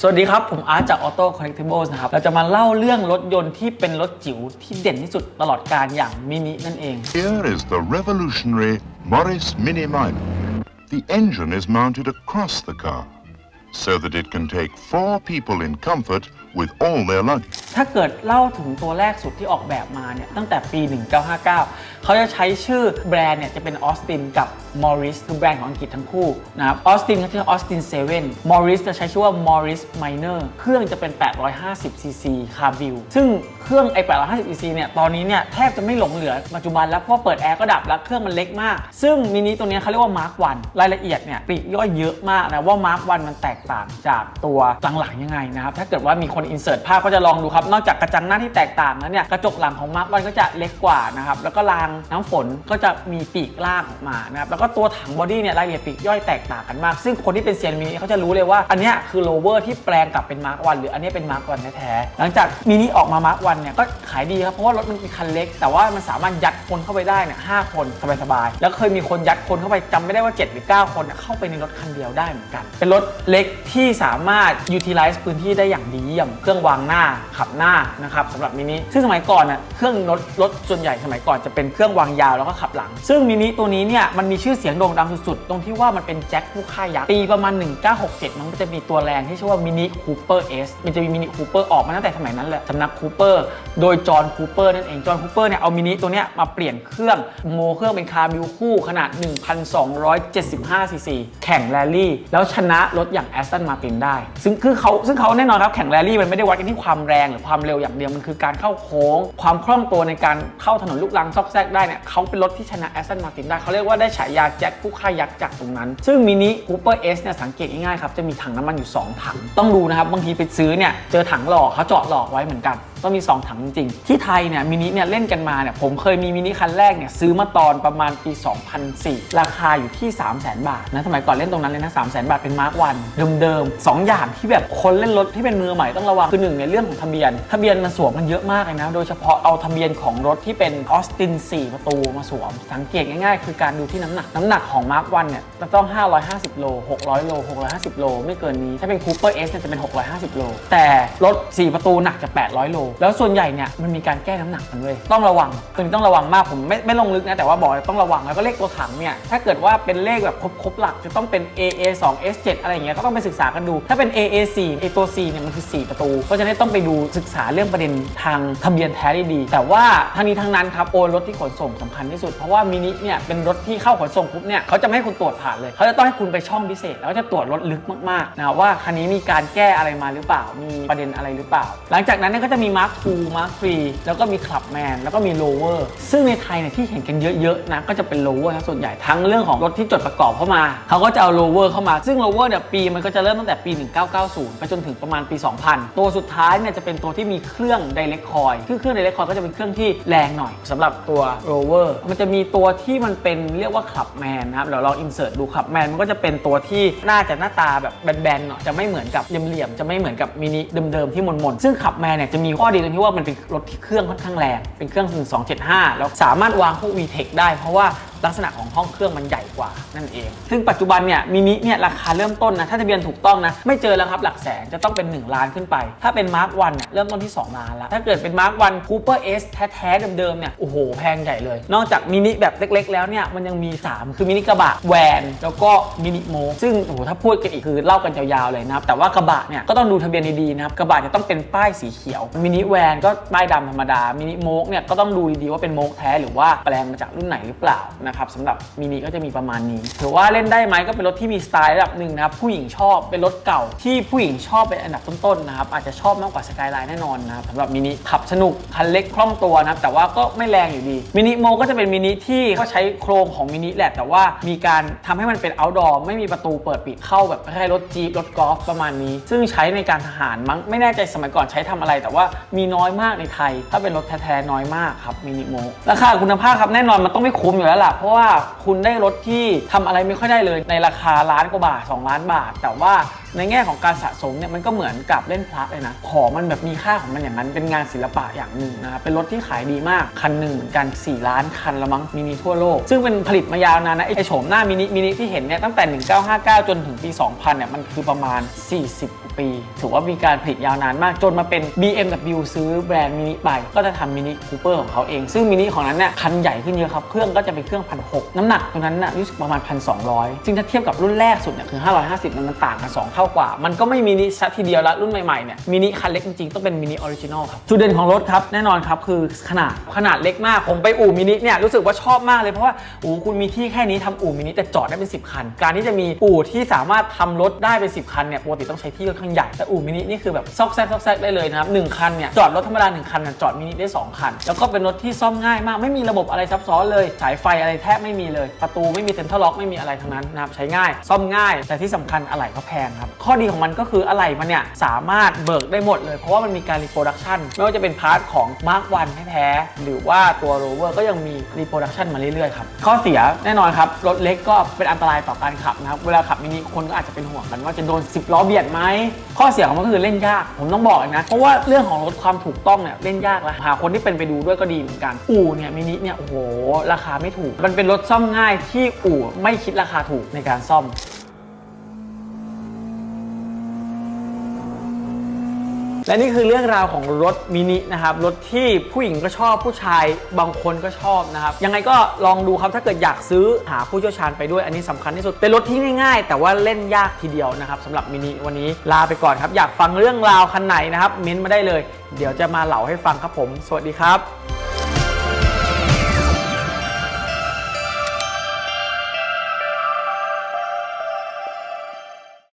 สวัสดีครับ ผมอาร์ตจาก Auto Collectibles นะครับ เราจะมาเล่าเรื่องรถยนต์ที่เป็นรถจิ๋วที่เด่นที่สุดตลอดกาลอย่างมินินั่นเอง Here is the revolutionary Morris Mini Minor. The engine is mounted across the car so that it can take four people in comfort with all their luggage. ถ้าเกิดเล่าถึงตัวแรกสุดที่ออกแบบมาเนี่ยตั้งแต่ปี 1959 เขาจะใช้ชื่อแบรนด์เนี่ยจะเป็นออสตินกับมอริสคือแบรนด์ของอังกฤษทั้งคู่นะครับออสตินเขาชื่อออสติน7มอริสจะใช้ชื่อว่ามอริสไมเนอร์เครื่องจะเป็น 850 ซีซีคาร์บิลซึ่งเครื่องไอ850 ซีซีเนี่ยตอนนี้เนี่ยแทบจะไม่หลงเหลือปัจจุบันแล้วเพราะเปิดแอร์ก็ดับแล้วเครื่องมันเล็กมาก ซึ่งมินิตัวนี้เขาเรียกว่ามาร์ควันรายละเอียดเนี่ยปลีกย่อยเยอะมากนะว่ามาร์ควันมันแตกต่างจากตัวหลังๆยังไงนะครับถ้าเกิดว่ามีคนอินเสิร์ตภาพก็จะลองดูครับ นอกจากกระจังหน้าที่แตกต่างแล้วเนี่ยกระจกหลังของมาร์ควันก็จะเล็กกว่านะครับแล้วก็รางน้ำฝนก็จะมีปีกล่างออกมานะครับแล้วก็ตัวถังบอดี้เนี่ยรายละเอียดปีกย่อยแตกต่างกันมาก ซึ่งคนที่เป็นเซียนมินิเขาจะรู้เลยว่าอันนี้คือโลเวอร์ที่แปลงกลับเป็นมาร์ควันหรืออันนี้เป็นมาร์ควันแท้ๆหลังจากมินิออกมามาร์ควันเนี่ยก็ขายดีครับเพราะว่ารถมันเป็นคันเล็ก แต่ว่ามันสามารถยัดคนเข้าไปได้เนี่ยห้าคนสบายๆแล้วเคยมีคนยัดคนเข้าไปจำไม่ได้ว่า 7 หรือ 9 คนเนี่ยเข้าไปในรถคันเดียวได้เหมือนกัน เป็นรถเล็กที่สามารถ utilize พื้นที่ได้อย่างดีเยี่ยมเครื่องวางหน้าขับหน้านะครับสำหรับมินิซึ่งสมัยก่อนน่ะเครื่องรถรถส่วนใหญ่สมัยก่อนจะเป็นเครื่องวางยาวแล้วก็ขับหลัง ซึ่งมินิตัวนี้เนี่ยมันมีชื่อเสียงโด่งดังสุดๆ ตรงที่ว่ามันเป็นแจ็คผู้ฆ่ายักษ์ปีประมาณ 1967 มันก็จะมีตัวแรงที่ชื่อว่ามินิคูเปอร์เอสมันจะมีมินิคูเปอร์ออกมาตั้งแต่สมัยนั้นแหละสำนักคูเปอร์โดยจอห์นคูเปอร์นั่นเองจอห์นคูเปอร์เนี่ยเอามินิตัวเนี้ยมาเปลี่ยนเครื่องโมเครื่องเป็นคาร์บิวคู่ขนาด 1,275ซีซีแข่งแรลลี่แล้วชนะรถอย่างแอสตันมาตินได้ ซึ่งคือเขาซึ่งเขาแน่นอนครับแข่งแรลลี่มันไม่ได้วัดกันที่ความแรงหรือความเร็วอย่างเดียวมันคือการเข้าโค้ง ความคล่องตัวในการเข้าถนนลูกลังซอกแซกได้เนี่ยเขาเป็นรถที่ชนะแอสตันมาตินได้เขาเรียกว่าได้ฉายาแจ็คผู้ฆ่ายักษ์จากตรงนั้น ซึ่งมินิคูเปอร์เอสเนี่ยสังเกตง่ายๆครับจะมีถังน้ำมันอยู่ 2 ถัง ต้องดูนะครับบางทีไปซื้อเนี่ยเจอถังหลอกเขาเจาะหลอกไว้เหมือนกัน ต้องมี 2 ถังจริงๆที่ไทยเนี่ยมินิเนี่ยเล่นกันมาเนี่ยผมเคยมีมินิคันแรกเนี่ยซื้อมาตอนประมาณปี 2004 ราคาอยู่ที่ 3 0 0 0 0 0 บาทนะสมัยก่อนเล่นตรงนั้นเลยนะ 3 0 0 0 0 0 บาทเป็นมาร์กวันเดิมๆ2อย่างที่แบบคนเล่นรถที่เป็นมือใหม่ต้องระวังคือหนึ่งในเรื่องของทะเบียน ทะเบียนมันสวมกันเยอะมากเลยนะ โดยเฉพาะเอาทะเบียนของรถที่เป็นออสติน4 ประตูมาสวม สังเกตง่ายๆ คือการดูที่น้ำหนัก น้ำหนักของมาร์กวันเนี่ยจะต้อง 550 โล 600 โล 650 โล ไม่เกินนี้ ถ้าเป็นคูเปอร์เอสจะเป็น 650 โล แต่รถ 4 ประตูหนักจะ 800 โลแล้วส่วนใหญ่เนี่ยมันมีการแก้น้ำหนักกันเลยต้องระวังตัวนี้ต้องระวังมากผมไม่ไม่ลงลึกนะแต่ว่าบอกเลยต้องระวังแล้วก็เลขตัวถังเนี่ยถ้าเกิดว่าเป็นเลขแบบครบครบหลักจะต้องเป็น AA 2 S 7 อะไรอย่างเงี้ยก็ต้องไปศึกษากันดู ถ้าเป็น AA 4ไอตัว4เนี่ยมันคือ 4 ประตูเพราะฉะนั้นต้องไปดูศึกษาเรื่องประเด็นทางทะเบียนแท้ดีแต่ว่าทั้งนี้ทั้งนั้นครับโอนรถที่ขนส่งสำคัญที่สุดเพราะว่ามินิเนี่ยเป็นรถที่เข้าขนส่งปุ๊บเนี่ยเขาจะไม่ให้คุณตรวจผ่านเลยเขาจะต้องให้คุณไปช่องพิเศษ แล้วก็จะตรวจรถลึกมากๆนะว่าคันนี้มีการแก้อะไรมาหรือเปล่า มีประเด็นอะไรหรือเปล่า หลังจากนั้นเนี่ยก็จะมีมาร์ค2มาร์ค3แล้วก็มีคลับแมนแล้วก็มีโลเวอร์ซึ่งในไทยเนี่ยที่เห็นกันเยอะๆนะก็จะเป็นโลเวอร์นะส่วนใหญ่ทั้งเรื่องของรถที่จดประกอบเข้ามาเขาก็จะเอาโลเวอร์เข้ามาซึ่งโลเวอร์เนี่ยปีมันก็จะเริ่มตั้งแต่ปี 1990 ไปจนถึงประมาณปี 2000 ตัวสุดท้ายเนี่ยจะเป็นตัวที่มีเครื่อง Direct Coil คือเครื่อง Direct Coil ก็จะเป็นเครื่องที่แรงหน่อยสำหรับตัว Rover มันจะมีตัวที่มันเป็นเรียกว่าขับแมนนะครับเดี๋ยวเราอินเสิร์ตดูขับแมนมันก็จะเป็นตัวที่น่าจะหน้าตาแบบแบนๆหน่อยจะไม่เหมือนกับเหลี่ยมๆจะไม่เหมือนกับมินิเดิมๆที่มนๆซึ่งขับแมนเนี่ยจะมีข้อดีตรงที่ว่ามันเป็นรถที่เครื่องค่อนข้างแรง เป็นเครื่อง 1275 แล้วสามารถวางพวก VTEC ได้เพราะว่า ลักษณะของห้องเครื่องมันใหญ่กว่านั่นเอง ซึ่งปัจจุบันเนี่ยมินิเนี่ยราคาเริ่มต้นนะถ้าทะเบียนถูกต้องนะไม่เจอแล้วครับหลักแสนจะต้องเป็น 1 ล้านขึ้นไป ถ้าเป็นมาร์กวันเนี่ยเริ่มต้นที่ 2 ล้านแล้วถ้าเกิดเป็นมาร์กวันคูเปอร์เอสแท้ๆเดิมๆเนี่ยโอ้โหแพงใหญ่เลย นอกจากมินิแบบเล็ก ๆ แล้วเนี่ยมันยังมี 3 คือมินิกระบะแวนแล้วก็มินิโมซึ่งโอ้โหถ้าพูดกันอีกคือเล่ากันยาวๆเลยนะครับแต่ว่ากระบะเนี่ยก็ต้องดูทะเบียนดีๆนะครับกระบะจะต้องเป็นป้ายสีเขียวมินิแวนก็ป้ายดำธรรมดามินิโมกเนี่ยก็ต้องดูดีๆว่าเป็นโมกแท้หรือว่าแปลงมาจากรุ่นไหนหรือเปล่านะครับสำหรับมินิก็จะมีประมาณนี้ถือว่าเล่นได้ไหมก็เป็นรถที่มีสไตล์ระดับหนึ่งนะครับผู้หญิงชอบเป็นรถเก่าที่ผู้หญิงชอบเป็นอันดับต้นๆนะครับอาจจะชอบมากกว่าสกายไลน์แน่นอนนะครับสำหรับมินิขับสนุกคันเล็กคล่องตัวนะครับแต่ว่าก็ไม่แรงอยู่ดีมินิโมก็จะเป็นมินิที่ก็ใช้โครงของมินิแหละแต่ว่ามีการทำให้มันเป็น outdoor ไม่มีประตูเปิดปิดเข้าแบบคล้ายๆรถจี๊ปรถกอล์ฟประมาณนี้ ซึ่งใช้ในการทหารมั้งไม่แน่ใจสมัยก่อนใช้ทำอะไร แต่ว่ามีน้อยมากในไทย ถ้าเป็นรถแท้ๆน้อยมากครับมินิโมราคาคุณภาพครับแน่นอนมันต้องไม่คุ้มอยู่แล้วล่ะเพราะว่าคุณได้รถที่ทำอะไรไม่ค่อยได้เลยในราคาล้านกว่าบาท 2 ล้านบาท แต่ว่าในแง่ของการสะสมเนี่ยมันก็เหมือนกับเล่นพระเลยนะ ของมันแบบมีค่าของมันอย่างนั้น เป็นงานศิลปะอย่างหนึ่งนะครับ เป็นรถที่ขายดีมาก คันหนึ่งเหมือนกัน 4 ล้านคันละมั้งมินิทั่วโลก ซึ่งเป็นผลิตมายาวนานนะ ไอโฉมหน้ามินิมินิที่เห็นเนี่ยตั้งแต่ 1959 จนถึงปี 2000เนี่ยมันคือประมาณ 40 ปี ถือว่ามีการผลิตยาวนานมากจนมาเป็น BMW ซื้อแบรนด์มินิไป ก็จะทำมินิคูเปอร์ของเขาเอง ซึ่งมินิของนั้นเนี่ยคันใหญ่ขึ้นเยอะครับเครื่องก็จะเป็นเครื่องพันหน้ำหนักตัวนั้นน่ะรู้สึกประมาณ 1,200 ซึ่งถ้าเทียบกับรุ่นแรกสุดเนี่ยคือ 550 มันมันต่างกัน 2 เท่ากว่า มันก็ไม่มินิชัดทีเดียวละรุ่นใหม่ๆเนี่ยมินิคันเล็กจริงๆต้องเป็นมินิออริจินอลครับจุดเด่นของรถครับแน่นอนครับคือขนาดขนาดเล็กมากผมไปอู่มินิเนี่ยรู้สึกว่าชอบมากเลยเพราะว่าอู่คุณมีที่แค่นี้ทำอู่มินิแต่จอดได้เป็น 10 คัน การที่จะมีอู่ที่สามารถทำรถได้เป็น 10 คันเนี่ยปกติต้องใช้ที่ค่อนข้างใหญ่แต่อู่มินินี่คือแบบซอกแซกซอกแซกได้เลยนะครับหนึ่งคันเนี่ยจอดรถธรรมดาหนึ่งคันจอดมินิได้สองคัน แล้วก็เป็นรถที่ซ่อมง่ายมากไม่มีระบบอะไรซับซ้อนเลย สายไฟอะไรแทบไม่มีเลย ประตูไม่มีเซ็นทรัลล็อกไม่มีอะไรทั้งนั้นนะครับใช้ง่าย ซ่อมง่าย แต่ที่สำคัญอะไหล่ก็แพงครับข้อดีของมันก็คืออะไหล่มันเนี่ยสามารถเบิกได้หมดเลยเพราะว่ามันมีการรีโปรดักชันไม่ว่าจะเป็นพาร์ทของ Mark 1แท้หรือว่าตัว Rover ก็ยังมีรีโปรดักชันมาเรื่อยๆครับข้อเสียแน่นอนครับรถเล็กก็เป็นอันตรายต่อการขับนะครับเวลาขับมินิคนก็อาจจะเป็นห่วงกันว่าจะโดน 10 ล้อเบียดไหมข้อเสียของมันก็คือเล่นยาก ผมต้องบอกนะ เพราะว่าเรื่องของรถความถูกต้องเนี่ยเล่นยากแล้วหาคนที่เป็นไปดูด้วยก็ดีเหมือนกัน อู่เนี่ยมินิเนี่ยโอ้โหราคาไม่ถูก มันเป็นรถซ่อมง่ายที่อู่ไม่คิดราคาถูกในการซ่อม และนี่คือเรื่องราวของรถมินินะครับรถที่ผู้หญิงก็ชอบผู้ชายบางคนก็ชอบนะครับยังไงก็ลองดูครับถ้าเกิดอยากซื้อหาผู้เชี่ยวชาญไปด้วยอันนี้สำคัญที่สุดเป็นรถที่ง่าย ๆ แต่ว่าเล่นยากทีเดียวนะครับสำหรับมินิวันนี้ลาไปก่อนครับอยากฟังเรื่องราวคันไหนนะครับเม้นต์มาได้เลย เดี๋ยวจะมาเล่าให้ฟังครับผม สวัสดีครับ